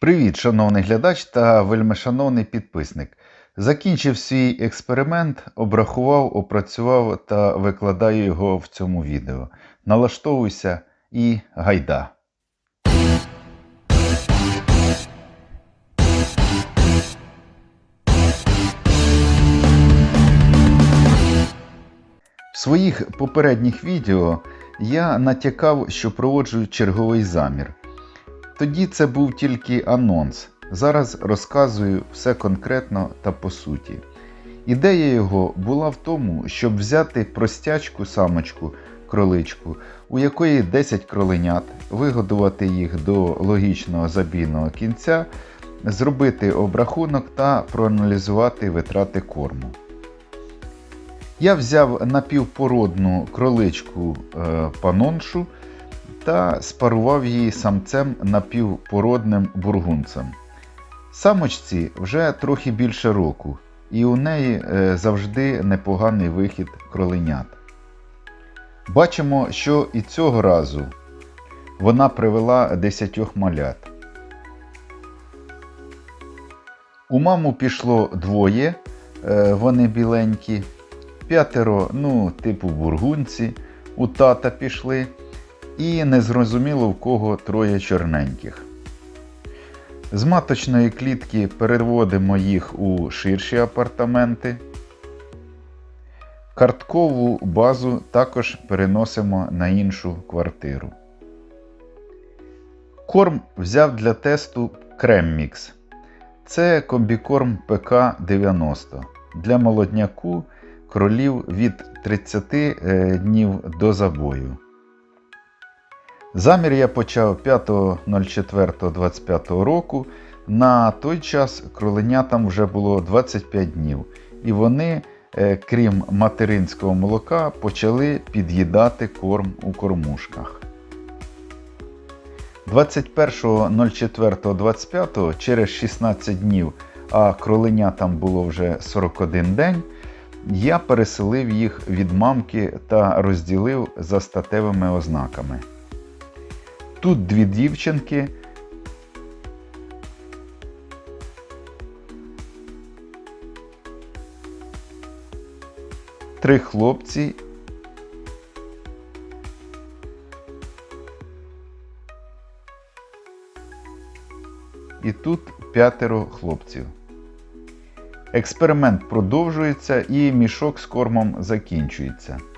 Привіт, шановний глядач та вельмишановний підписник. Закінчив свій експеримент, обрахував, опрацював та викладаю його в цьому відео. Налаштовуйся і гайда. В своїх попередніх відео я натякав, що проводжу черговий замір. Тоді це був тільки анонс. Зараз розказую все конкретно та по суті. Ідея його була в тому, щоб взяти простячку самочку кроличку, у якої 10 кроленят, вигодувати їх до логічного забійного кінця, зробити обрахунок та проаналізувати витрати корму. Я взяв напівпородну кроличку е, паноншу та спарував її самцем напівпородним бургунцем. Самочці вже трохи більше року, і у неї е, завжди непоганий вихід кроленят. Бачимо, що і цього разу вона привела 10 малят. У маму пішло двоє, е, вони біленькі, п'ятеро, ну, типу бургунці, у тата пішли, і незрозуміло в кого троє чорненьких. З маточної клітки переводимо їх у ширші апартаменти. Карткову базу також переносимо на іншу квартиру. Корм взяв для тесту Креммікс. Це комбікорм ПК-90 для молодняку кролів від 30 днів до забою. Замір я почав 5.04.25 року. На той час кроленятам вже було 25 днів, і вони, е, крім материнського молока, почали під'їдати корм у кормушках. 21.04.25 через 16 днів, а кроленятам було вже 41 день, я переселив їх від мамки та розділив за статевими ознаками. Тут дві дівчинки. Три хлопці. І тут п'ятеро хлопців. Експеримент продовжується і мішок з кормом закінчується. –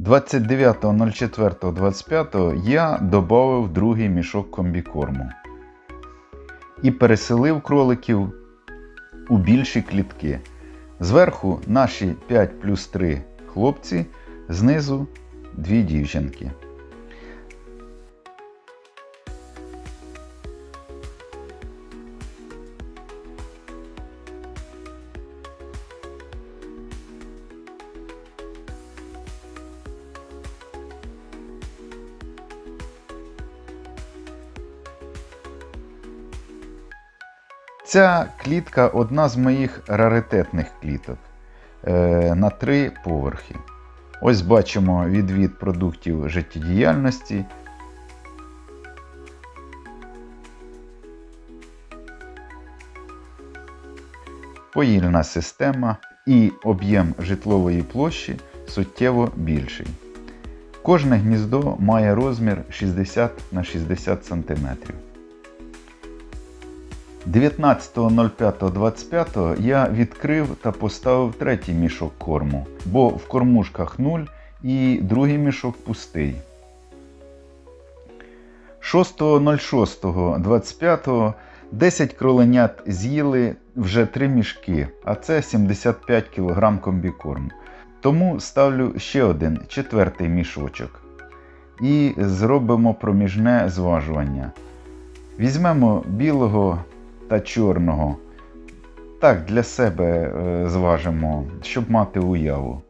29.04.25 я додав другий мішок комбікорму і переселив кроликів у більші клітки. Зверху наші 5 плюс 3 хлопці, знизу дві дівчинки. Ця клітка одна з моїх раритетних кліток е, на три поверхи. Ось бачимо відвід продуктів життєдіяльності. Поїльна система і об'єм житлової площі суттєво більший. Кожне гніздо має розмір 60 на 60 см. 19.05.25 я відкрив та поставив третій мішок корму, бо в кормушках 0 і другий мішок пустий. 6.06.25 10 кроленят з'їли вже 3 мішки, а це 75 кг комбікорму. Тому ставлю ще один четвертий мішочок. І зробимо проміжне зважування. Візьмемо білого та чорного. Так, для себе е, зважимо, щоб мати уяву.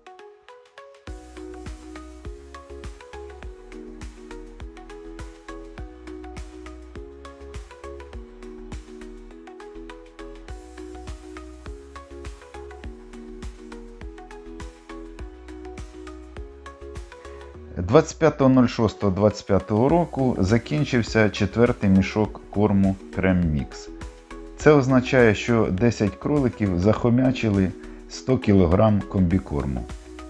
Двадцять «25.06.25 року закінчився четвертий мішок корму Крем Мікс. Це означає, що 10 кроликів захомячили 100 кг комбікорму.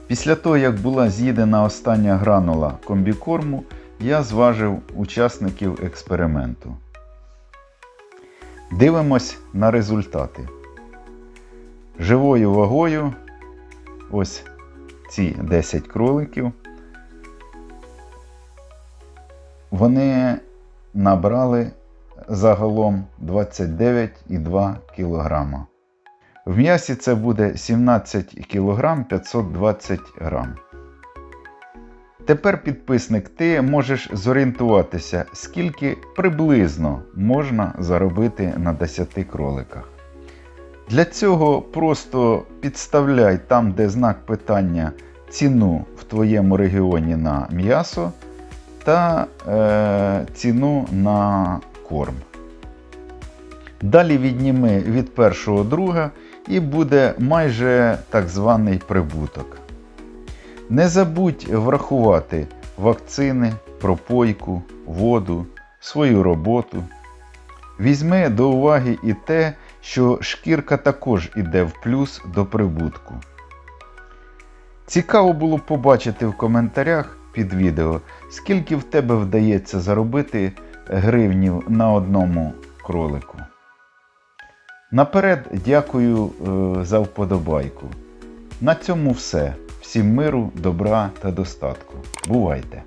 Після того, як була з'їдена остання гранула комбікорму, я зважив учасників експерименту. Дивимось на результати. Живою вагою ось ці 10 кроликів. Вони набрали загалом 29,2 кг. В м'ясі це буде 17 кг 520 г. Тепер, підписник, ти можеш зорієнтуватися, скільки приблизно можна заробити на 10 кроликах. Для цього просто підставляй там, де знак питання ціну в твоєму регіоні на м'ясо та е, ціну на корм. Далі відніми від першого друга і буде майже так званий прибуток. Не забудь врахувати вакцини, пропойку, воду, свою роботу. Візьми до уваги і те, що шкірка також іде в плюс до прибутку. Цікаво було побачити в коментарях під відео, скільки в тебе вдається заробити гривнів на одному кролику. Наперед дякую е, за вподобайку. На цьому все. Всім миру, добра та достатку. Бувайте!